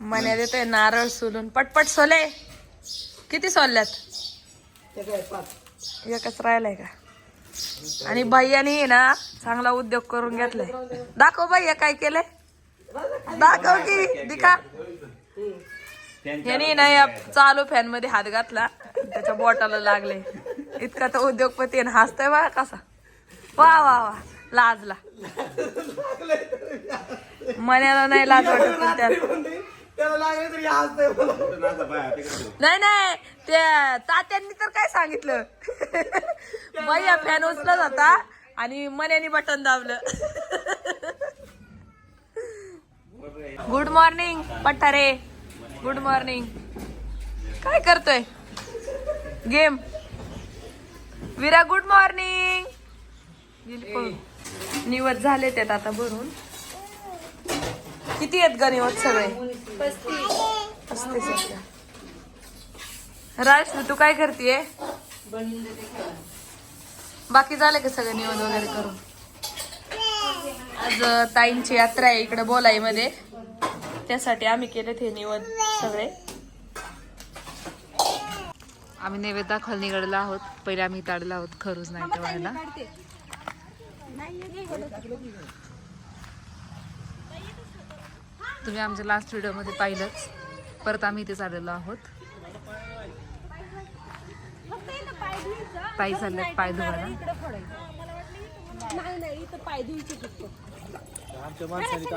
मन्या देते नारळ सोलून. पटपट सोले. किती सोलल्यात? एकच राहिलाय का? आणि भैयानी ना चांगला उद्योग करून घेतलाय. दाखव भैया काय केलंय? दाखव की दिका यांनी ना या चालू फॅनमध्ये हात घातला. त्याच्या बोटाला लागले इतका तर उद्योगपती आहे हसतोय बा कसा. वा वा वा. लाजला. मन्याला नाही लाज वाटत त्याला त्याला लागले तरी. नाही नाही त्या तात्यांनी तर काय सांगितलं? भैया फॅन उचलत होता आणि मन्यानी बटन दाबलं. Good morning Pathare. Good morning काय करतोय? गेम विरा गुड मॉर्निंग निवत झाले त्यात आता भरून. किती आहेत ग निवत सगळे? पस्तीस. आहेत राज तू काय करतीये? बाकी झालं का सगळं निवड वगैरे करून? आज ताईंची यात्रा आहे इकडे बोलाई मध्ये त्यासाठी आम्ही केले ते निवड सगळे. आम्ही नैवेद्य दाखवायला निघडलो आहोत. पहिले आम्ही ताडलो आहोत. खरूच नाही ठेवायला तुम्ही आमच्या लास्ट व्हिडिओमध्ये पाहिलंच. परत आम्ही इथे चाललेलो आहोत. पायी चालल्यात पाय धुवायला नाही नाही इथं पाय धुवायचे फक्त. आमच्या माणसाने तर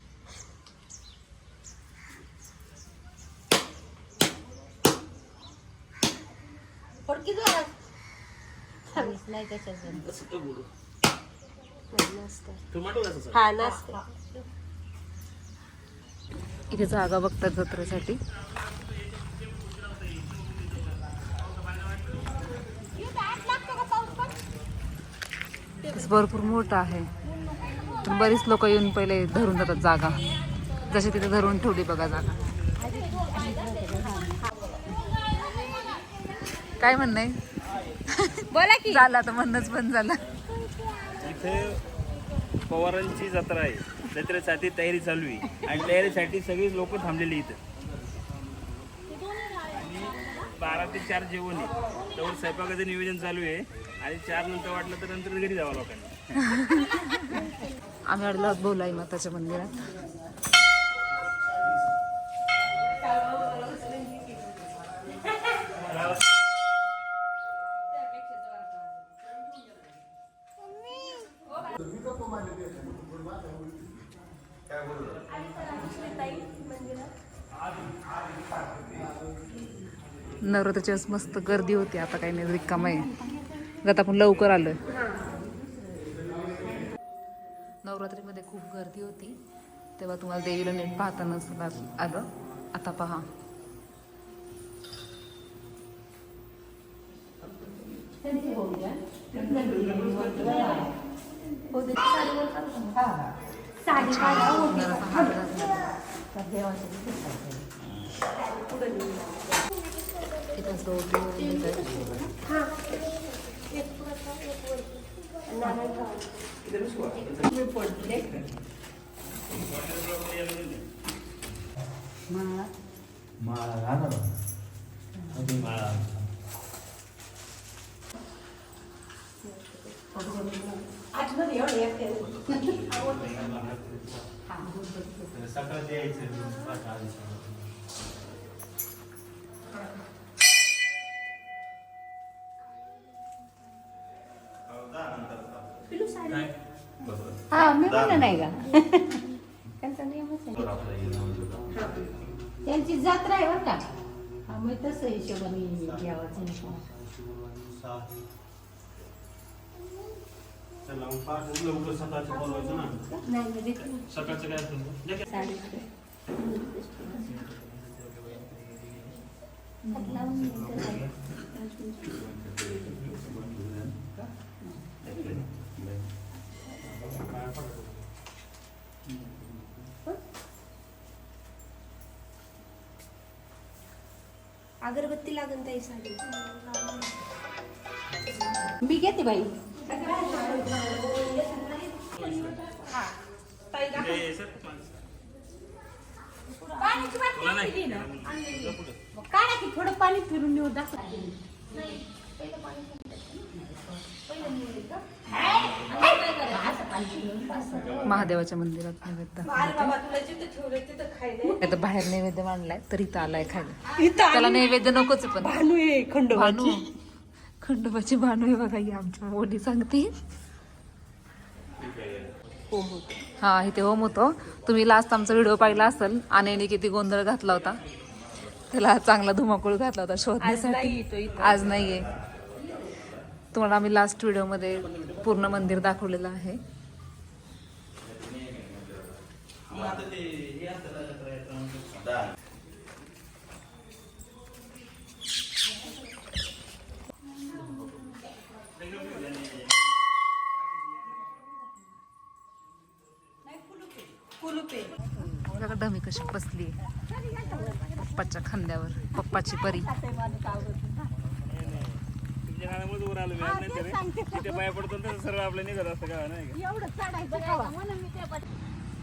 थांबीस नाही हा इथे जागा बघतात जत्रेसाठी. भरपूर मोठा आहे. पण बरीच लोक येऊन पहिले धरून जातात जागा. जशी तिथे धरून ठेवली बघा जागा. काय म्हणणं आहे? बोला की. झालं आता म्हणणंच बंद झालं. इथे पवारांची जत्रा आहे. जत्रेसाठी तयारी चालू आहे. आणि तयारीसाठी सगळी लोक थांबलेली इथं. आणि बारा ते चार जेवण आहे. त्यावर स्वयंपाकाचं नियोजन चालू आहे. आणि चार नंतर वाटलं तर नंतर घरी जावं लोकांनी. आम्ही अडलो बोलाई माताच्या मंदिरात. नवरात्राच्या वेळेस मस्त गर्दी होती आता काही नाही रिक्काम आहे. आता आपण लवकर आलोय. नवरात्रीमध्ये खूप गर्दी होती तेव्हा तुम्हाला देवीला नीट पाहतानाच आलं. आता पहा. जरासा हात घातला. इथं सोडली वगैरे तर. हा मी म्हणलं नाही का? त्यांचा नियमच आहे. त्यांची जत्रा आहे बरं का? मग तसं हिशोबाने घ्यावाचं नाही सकाळचं बोलवायचं ना? नाही काय? सकाळचं काय असेल? अगरबत्ती लागून ताई साडी मी घेते बाई. ते सर, तुला नाही. जा पुढं. काढा की थोडं पाणी फिरून येऊ दाखव. महादेवाच्या मंदिरात नैवेद्य आता बाहेर नैवेद्य मांडलाय तर इथं आलाय खायला. त्याला नैवेद्य नकोच पण. भानू खंड भानू. खंडोबाची भानू आहे बघा ही आमच्या बोली सांगते. हा इथे होम होतो. तुम्ही लास्ट आमचा व्हिडिओ पाहिला असेल आनेने किती गोंधळ घातला होता. त्याला चांगला धुमाकूळ घातला होता शोधण्यासाठी. आज नाहीये तुम्हाला आम्ही लास्ट व्हिडिओमध्ये पूर्ण मंदिर दाखवलेलं आहे. बघा डमी कशी बसली पप्पाच्या खांद्यावर पप्पाची परी. तुमच्या वर आलो नाही तरी तिथे पाया पडतो तर सर्व आपलं निघत असतं का नाही का?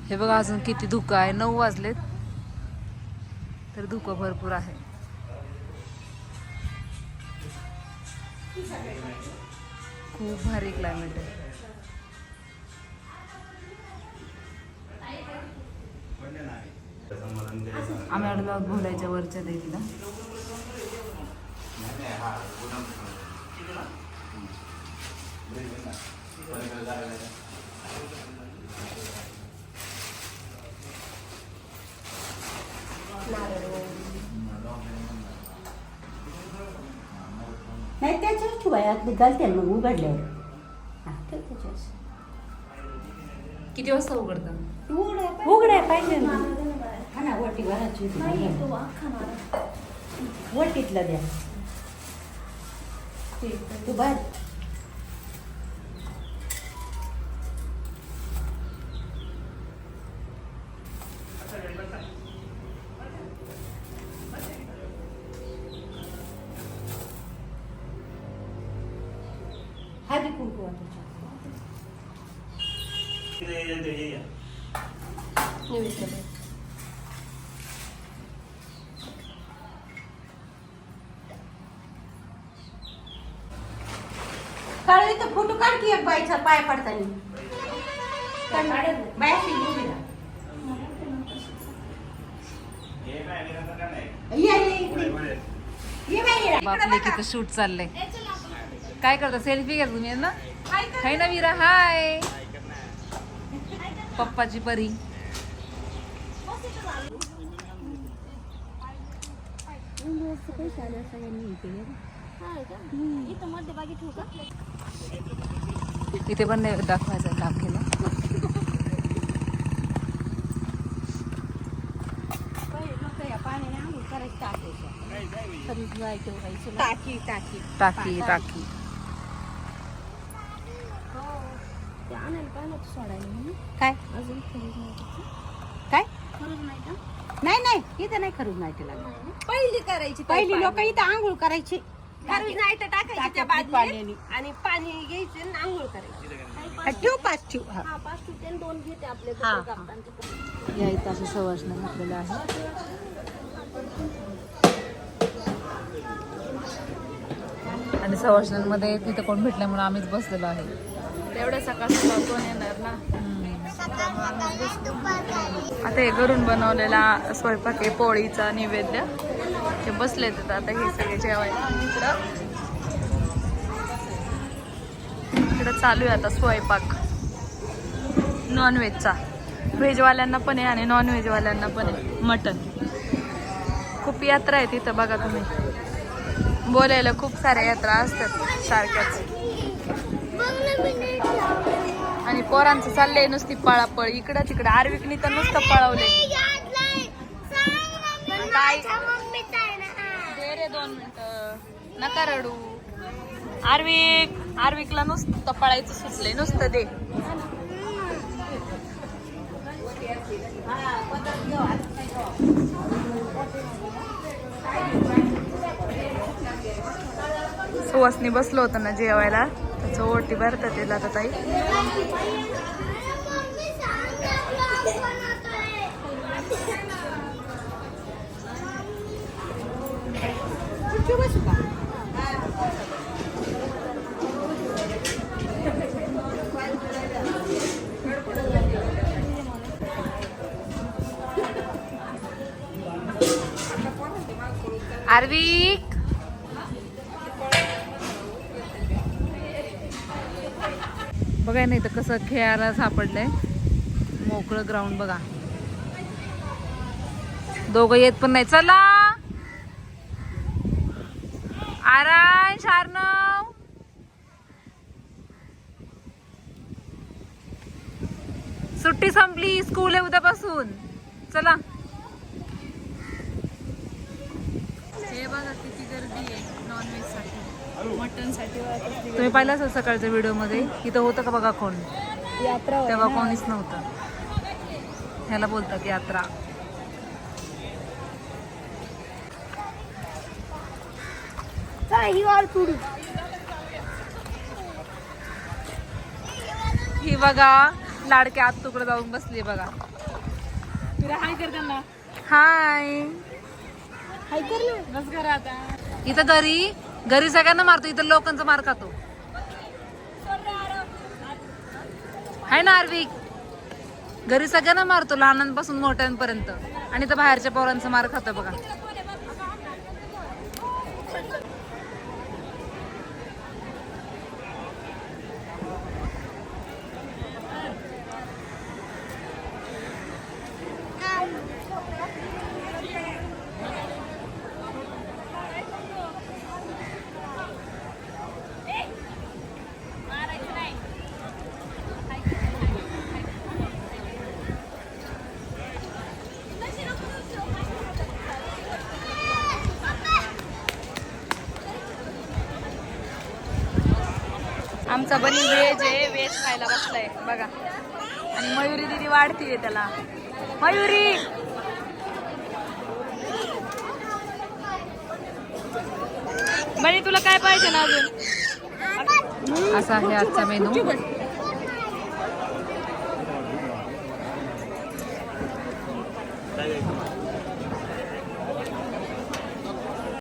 हे बघा अजून किती धुकं आहे. नऊ वाजलेत. तर धुकं भरपूर आहे. खूप भारी क्लायमेट आहे. आम्ही आलेलो आहोत भोलायच्या वरच्या देवीला. नाही त्याच्यावर ठेवाय घालते ना मग उघडल्यावर हा ठेव त्याच्यावर. किती वाजता उघडतं? उघडाय पाहिजे ना. हा ना वटी भरायची वटीतला द्या. तू बाहेर. काढ इथं फोटो काढ की एक बाईचा पाय पडताना बायाची उभी राहा. ये, ये, इकडे. ये बाई, ये. बापले किती शूट चाललंय काय करता सेल्फी घ्या तुम्ही ना हाय ना वीरा हाय पप्पाची परी. इथे पण नाही दाखवायचं काम केलं. टाकी. टाकी टाकी टाकी ते आणायला पाहिलं होतं सोडायला म्हणून काय नाही. काय? नाही इथं नाही खरंच नाही तिला. पहिली करायची पहिली लोक इथं आंघोळ करायची. खरंच नाही तर टाकायची त्या बादलीत. आणि पाणी घ्यायचे आणि आंघोळ करायची. ठेव पाच ठेव हा. पाच टेन दोन घेते आपले. या इथं असे घातलेलं आहे. आणि सवासनांमध्ये तिथं कोण भेटलं म्हणून आम्हीच बसलेलो आहे. तेवढ्या सकाळ सकाळ कोण येणार ना. आता हे घरून बनवलेला स्वयंपाक आहे पोळीचा नैवेद्य. ते बसले तर आता हे सगळे जेवायला. इकडं. इकडं चालू आहे आता स्वयंपाक. नॉनव्हेजचा व्हेजवाल्यांना पण आहे आणि नॉनव्हेजवाल्यांना पण आहे. मटन खूप यात्रा आहे तिथं बघा तुम्ही. बोलायला खूप साऱ्या यात्रा असतात सारख्याच. आणि पोरांचं चाललंय नुसती पळापळ. इकडं तिकडं. आर्विकनी तर नुसतं पळवले रे दोन मिनिट. नका रडू. आर्विक आर्विकला नुसतं पळायचं सुचलंय. नुसतं दे. सुवासनी बसलो होतं ना जेवायला. त्याचं ओटी भरतात ते आता ताई. आर्विक असं खेळायला सापडलंय. मोकळं ग्राउंड बघा. दोघं येत पण नाही चला! आराय शार्नव! सुट्टी संपली स्कूल आहे उद्यापासून. चला. हे बघा किती गर्दी आहे. तुम्ही पाहिलं असेल सकाळच्या व्हिडिओमध्ये इथं होतं का बघा कोण? यात्रा तेव्हा कोणीच नव्हतं. ह्याला बोलतात यात्रा. ही बघा लाडके आत तुकडं जाऊन बसली बघा. हाय कर त्यांना. हाय. हाय कर बस करा आता इथं घरी घरी सगळ्यांना मारतो इथं लोकांचा मार खातो. आहे ना आर्विक? घरी सगळ्यांना मारतो लहानांपासून मोठ्यांपर्यंत. आणि इथं बाहेरच्या पोरांचा मार खातो बघा. आमचा बनी व्हेज आहे व्हेज खायला बसलाय. बघा. आणि मयुरी दिदी वाढतीये त्याला. मयुरी! बनी तुला काय पाहिजे ना अजून? असा आहे आजचा मेनू